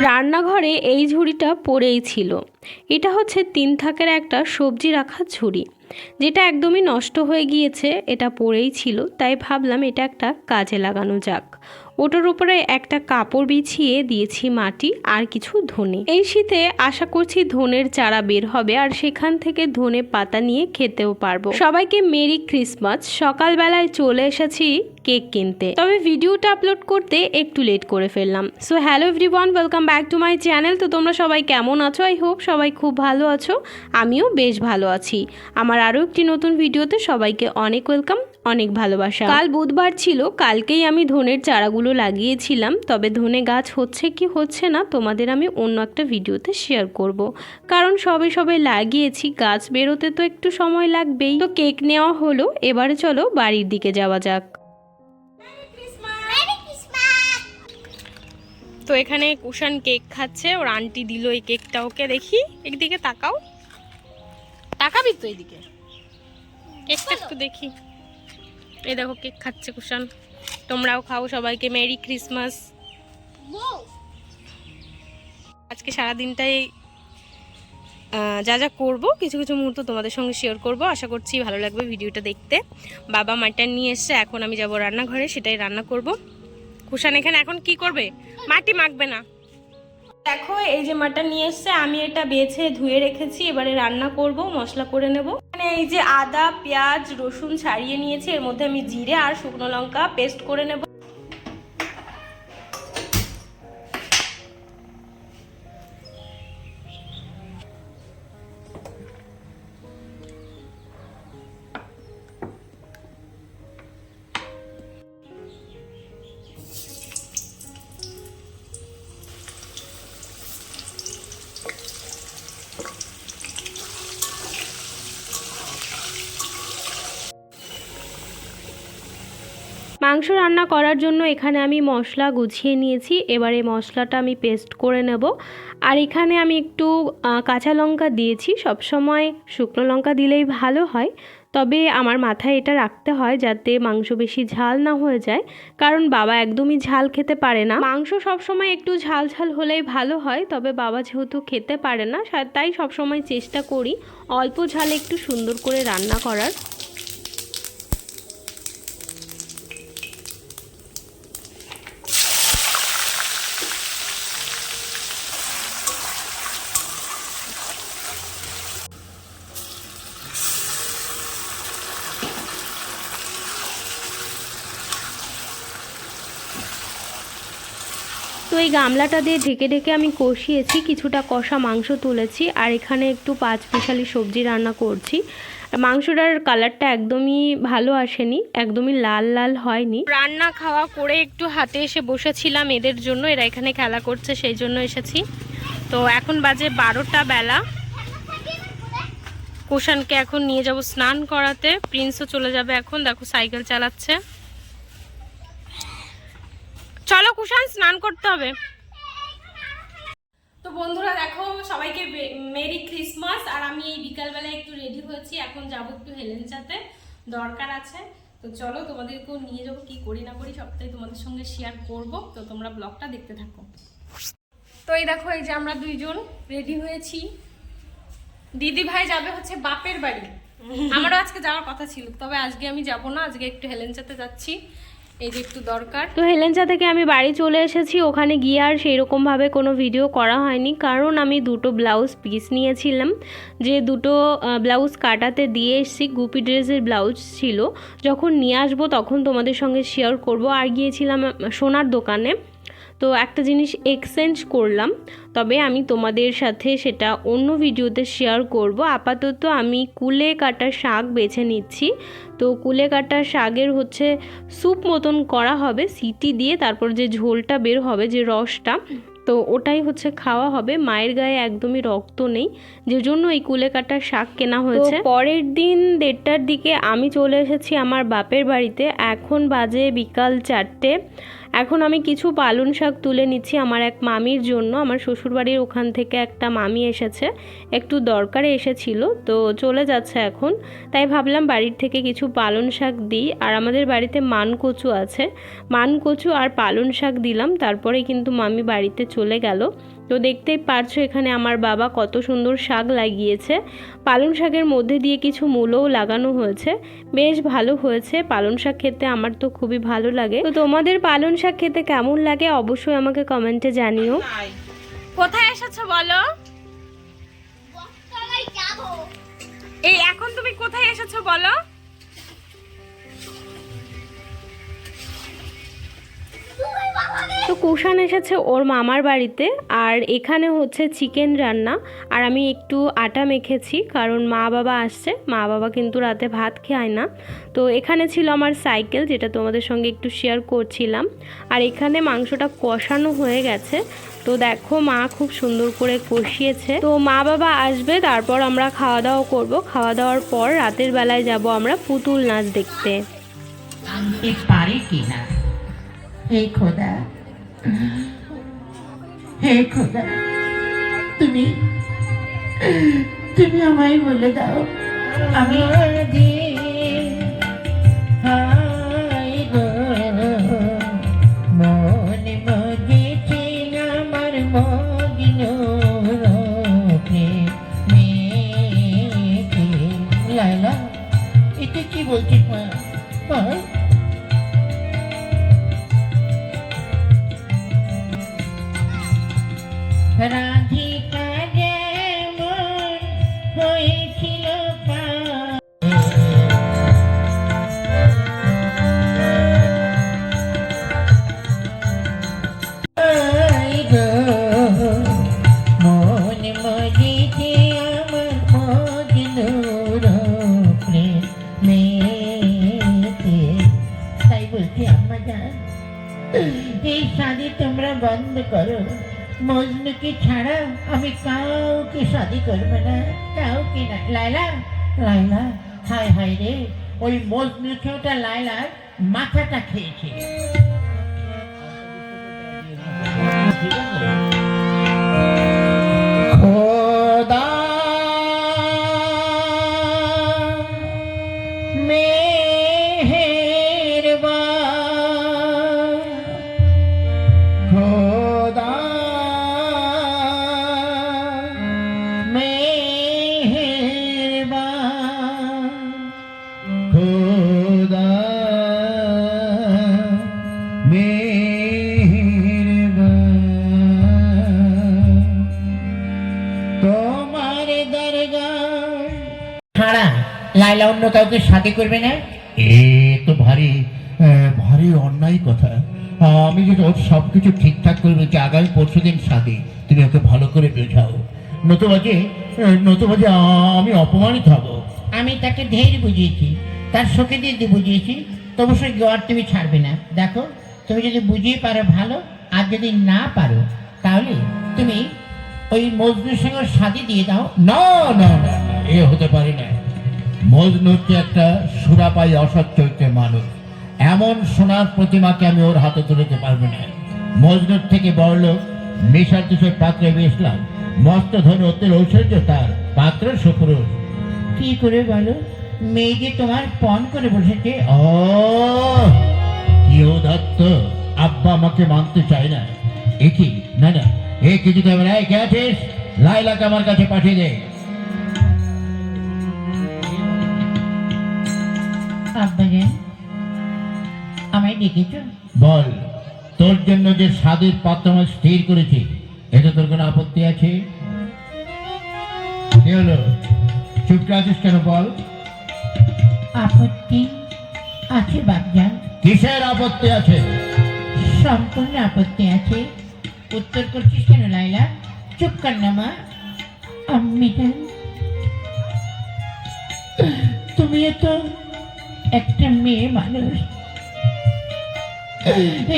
রান্নাঘরে এই ঝুড়িটা পড়েই ছিল। এটা হচ্ছে তিন থাকের একটা সবজি রাখার ঝুড়ি। যেটা একদমই নষ্ট হয়ে গিয়েছে, এটা পড়েই ছিল, তাই ভাবলাম এটা একটা কাজে লাগানো যাক। ওটার উপরে একটা কাপড় বিছিয়ে দিয়েছি মাটি আর কিছু ধনে। এই শীতে আশা করছি ধনের চারা বের হবে আর সেখান থেকে ধনে পাতা নিয়ে খেতেও পারব। সবাইকে মেরি ক্রিসমাস। সকালবেলায় চলে এসেছি কেক কিনতে। তবে ভিডিওটা আপলোড করতে একটু লেট করে ফেললাম। So hello everyone welcome back to my channel তো তোমরা সবাই কেমন আছো? আই হোপ সবাই খুব ভালো আছো। আমিও বেশ ভালো আছি। আমার আরও একটি নতুন ভিডিওতে সবাইকে অনেক ওয়েলকাম অনেক ভালোবাসা। কাল বুধবার ছিল, কালকেই আমি ধনের চারাগুলো লাগিয়েছিলাম, তবে ধনে গাছ হচ্ছে কি হচ্ছে না তোমাদের আমি অন্য একটা ভিডিওতে শেয়ার করব। কারণ সবে সবে লাগিয়েছি, গাছ বেরোতে তো একটু সময় লাগবেই। তো কেক নেওয়া হলো, এবারে চলো বাড়ির দিকে যাওয়া যাক। তো এখানে কুশান কেক খাচ্ছে, ওর আন্টি দিল এই কেকটা ওকে, দেখি, একদিকে তাকাও। তাকাবি তো এদিকে। কেকটা একটু দেখি। এই দেখো কেক খাচ্ছে কুশান। তোমরাও খাও সবাইকে, মেরি ক্রিসমাস। আজকে সারাদিনটাই যা যা করব, কিছু কিছু মুহূর্ত তোমাদের সঙ্গে শেয়ার করব। আশা করছি ভালো লাগবে ভিডিওটা দেখতে। বাবা মাটন নিয়ে এসছে, এখন আমি যাব রান্নাঘরে, সেটাই রান্না করব। কুশান এখানে এখন কি করবে? মাটি মাখবে না। দেখো, এই যে মাটন নিয়ে এসছে, আমি এটা বেছে ধুয়ে রেখেছি, এবারে রান্না করব, মশলা করে নেব। এই যে আদা, পেঁয়াজ, রসুন ছাড়িয়ে নিয়েছি, এর মধ্যে আমি জিরে আর শুকনো লঙ্কা পেস্ট করে নেব। মাংস রান্না করার জন্য এখানে আমি মশলা গুছিয়ে নিয়েছি। এবারে মশলাটা আমি পেস্ট করে নেব। আর এখানে আমি একটু কাঁচা লঙ্কা দিয়েছি। সবসময় শুকনো লঙ্কা দিলেই ভালো হয়। তবে আমার মাথায় এটা রাখতে হয় যাতে মাংস বেশি ঝাল না হয়ে যায়। কারণ বাবা একদমই ঝাল খেতে পারে না। মাংস সবসময় একটু ঝাল ঝাল হলেই ভালো হয়। তবে বাবা যেহেতু খেতে পারে না তাই সবসময় চেষ্টা করি অল্প ঝালে একটু সুন্দর করে রান্না করার। এই গামলাটা দিয়ে ঢেকে ঢেকে আমি কষিয়েছি, কিছুটা কষা মাংস তুলেছি আর এখানে একটু পাঁচ মিশালি সবজি রান্না করছি। মাংসটার কালারটা একদমই ভালো আসেনি, একদমই লাল লাল হয়নি। রান্না খাওয়া করে একটু হাতে এসে বসেছিলাম এদের জন্য, এরা এখানে খেলা করছে সেই জন্য এসেছি। তো এখন বাজে বারোটা বেলা। কুষাণকে এখন নিয়ে যাব স্নান করাতে, প্রিন্সও চলে যাবে এখন, দেখো সাইকেল চালাচ্ছে। চলো কুষাণ স্নান করতে হবে। তো বন্ধুরা দেখো সবাইকে মেরি ক্রিসমাস। আর আমি এই বিকালবেলায় একটু রেডি হয়েছি। এখন যাব একটু হেলেনচাতে দরকার আছে। তো চলো তোমাদেরকেও নিয়ে যাব। কি করি না করি সবটাই তোমাদের সঙ্গে শেয়ার করব। তো তোমরা ব্লগটা দেখতে থাকো। তো এই দেখো এই যে আমরা দুইজন রেডি হয়েছি। দিদি ভাই যাবে হচ্ছে বাপের বাড়ি। আমারও আজকে যাওয়ার কথা ছিল তবে আজকে আমি যাব না। আজকে একটু হেলেনচাতে যাচ্ছি। একটু দরকার। তো হেলেঞ্চা থেকে আমি বাড়ি চলে এসেছি, ওখানে গিয়ে আর সেই রকমভাবে কোনো ভিডিও করা হয়নি। কারণ আমি দুটো ব্লাউজ পিস নিয়েছিলাম, যে দুটো ব্লাউজ কাটাতে দিয়ে এসেছি, গুপি ড্রেসের ব্লাউজ ছিল। যখন নিয়ে আসব তখন তোমাদের সঙ্গে শেয়ার করব। আর গিয়েছিলাম সোনার দোকানে। তো একটা জিনিস এক্সচেঞ্জ করলাম, তবে আমি তোমাদের সাথে সেটা অন্য ভিডিওতে শেয়ার করব। আপাতত আমি কুলে কাটা শাক বেছে নিচ্ছি। তো কুলে কাটা শাকের হচ্ছে স্যুপ মতন করা হবে, সিটি দিয়ে তারপর যে ঝোলটা বের হবে, যে রসটা, তো ওটাই হচ্ছে খাওয়া হবে। মায়ের গায়ে একদমই রক্ত নেই। যে জন্য এই কুলে কাটা শাক কেনা হয়েছে। পরের দিন দেড়টার দিকে আমি চলে এসেছি আমার বাপের বাড়িতে। এখন বাজে বিকাল চারটে। এখন আমি কিছু পালং শাক তুলে নিচ্ছি আমার এক মামির জন্য। আমার শ্বশুরবাড়ির ওখান থেকে একটা মামি এসেছে। একটু দরকারে এসেছিল তো চলে যাচ্ছে এখন। তাই ভাবলাম বাড়ির থেকে কিছু পালং শাক দিই। আর আমাদের বাড়িতে মান কচু আছে। মান কচু আর পালং শাক দিলাম। তারপরে কিন্তু মামি বাড়িতে চলে গেল। তো দেখতেই পারছ এখানে আমার বাবা কত সুন্দর শাক লাগিয়েছে। পালং শাকের মধ্যে দিয়ে কিছু মূলও লাগানো হয়েছে। বেশ ভালো হয়েছে পালং শাক খেতে আমার তো খুবই ভালো লাগে। তো তোমাদের পালং শাক খেতে কেমন লাগে অবশ্যই আমাকে কমেন্টে জানিও। কোথায় এসেছ বলো? এই এখন তুমি কোথায় এসেছ বলো? তো কুষাণ এসেছে ওর মামার বাড়িতে আর এখানে হচ্ছে চিকেন রান্না। আর আমি একটু আটা মেখেছি কারণ মা বাবা আসছে মা বাবা কিন্তু রাতে ভাত খায় না। তো এখানে ছিল আমার সাইকেল যেটা তোমাদের সঙ্গে একটু শেয়ার করছিলাম। আর এখানে মাংসটা কষানো হয়ে গেছে। তো দেখো মা খুব সুন্দর করে কষিয়েছে। তো মা বাবা আসবে তারপর আমরা খাওয়া দাওয়া করব। খাওয়া দাওয়ার পর রাতের বেলায় যাব আমরা পুতুল নাচ দেখতে। আনতে পারে কিনা হে খোদা। হে খোদা তুমি তুমি আমায় বলে দাও আমি এই শাদি তোমরা বন্ধ করো। মজনুকে ছাড়া আমি কাউকে শাদি করব না? কাউকে না। লাইলা লাইলা হায় হায় রে, ওই মজনু ছোটা লাইলার মাথাটা খেয়েছে। খোদা লাইলা অন্য কাউকে শাদি করবে না? এ তো ভারী ভারী অন্যায় কথা। আমি যদি ওর সব কিছু ঠিকঠাক করে বলছি আগামী পরশু দিন সাথে তুমি ওকে ভালো করে বোঝাও। নতুবা যে নতুবা যে আ- আমি অপমানিত হব। আমি তাকে ঢের বুঝিয়েছি তার শোকে দিয়ে বুঝিয়েছি তবু সে গোয়ার তুমি ছাড়বে না। দেখো তুমি যদি বুঝিয়ে পারো ভালো আর যদি না পারো তাহলে তুমি ওই মজনুর সঙ্গে শাদি দিয়ে দাও। না না, এ হতে পারে না। মজনু হচ্ছে একটা সুরাপাই অসৎ চরিত্রের মানুষ। এমন সোনার প্রতিমাকে আমি ওর হাতে তুলে দিতে পারব না। মজনুর থেকে বড় লোক নেশার দেশের পাত্রে বেসলাম মস্ত ধরে অতের ঐশ্বর্য তার পাত্র সুপুরুষ। কি করে বলো? মেয়ে যে তোমার পণ করে বসেছে। ও কি দত্ত আব্বা আমাকে মানতে চায় না। একই না না এ কিছু দেবে না কে আছিস? লাইলাকে আমার কাছে পাঠিয়ে দে। আব্বাজান আমায় ডেকেছ? বল তোর জন্য যে স্বাদের পাত্র আমি স্থির করেছি এতে তোর কোনো আপত্তি আছে? কি হলো? চুপ করে আছিস কেন বল? আপত্তি আছে বাপজান। কিসের আপত্তি আছে? সম্পূর্ণ আপত্তি আছে। উত্তর করছিস কেন লাইলা চুপ কর না মা। আম্মি জান তুমিও তো একটা মেয়ে মানুষ।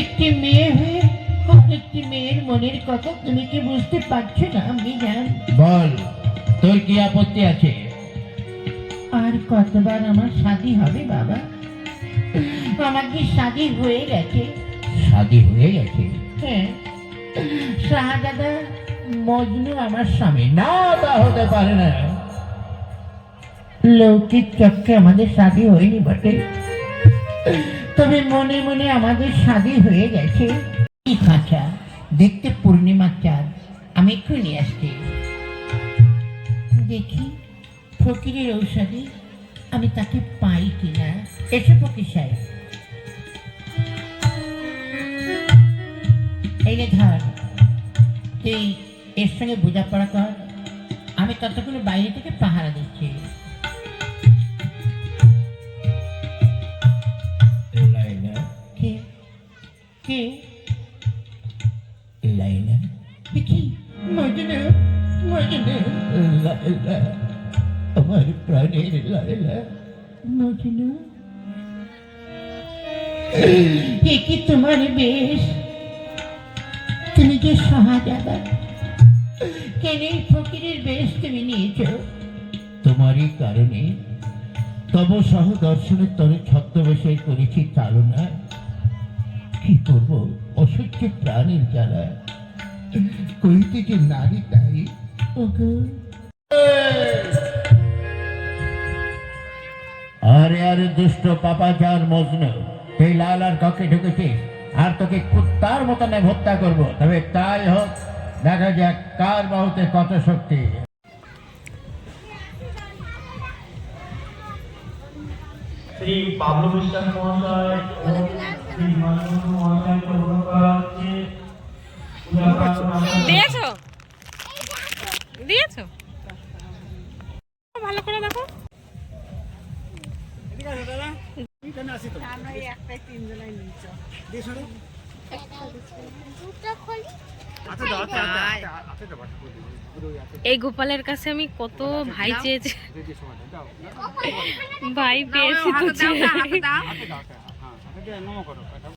একটি মেয়ে হয়ে আর একটি মেয়ের মনের কথা তুমি কি বুঝতে পারছ না আমি জান। বল তোর কি আপত্তি আছে? আর কতবার আমার শাদি হবে বাবা? আমার কি শাদি হয়ে গেছে? শাদি হয়ে গেছে? হ্যাঁ। শাহজাদা মজনু আমার স্বামী। না তা হতে পারে না। লৌকিক চক্রে আমাদের শাদী হয়নি বটে। তবে মনে মনে আমাদের শাদী হয়ে গেছে। কি খাঁচা, দেখতে পূর্ণিমার চাঁদ, আমি একটু নিয়ে আসছি। দেখি, ফকিরের ঔষধি আমি তাকে পাই কিনা। এসে ফকির সাহেব। এই রে ধর। তুই এর সঙ্গে বোঝাপড়া কর। আমি ততক্ষণ বাইরে থেকে পাহারা দিচ্ছি। কে? লাইলা। দেখি মজনু মজনু। লাইলা আমার প্রাণের লাইলা। মজনু। এ কি তোমার বেশ? তুমি যে কেন এই ফকিরের বেশ তুমি নিয়েছো? তোমারই কারণে তব সহ দর্শনের তরে ছদ্মবেশে করেছি চালনা কি করব অসহ্য প্রাণীর জ্বালা। কইতে যে নারী তাই? ওগো। আরে আরে, দুষ্ট পাপা যার মজনু তুই লাল আর ককে ঢুকেছিস আর তোকে কুত্তার মতন আমি হত্যা করব। তবে তাই হোক, দেখা যাক কার বাহুতে কত শক্তি। শ্রী বাবলু বিশ্বাস মহাশয় দিয়েছ? দিয়েছ? ভালো করে দেখো। এই গোপালের কাছে আমি কত ভাই চেয়েছি। ভাই পেয়েছি তো 飲もうかどうか。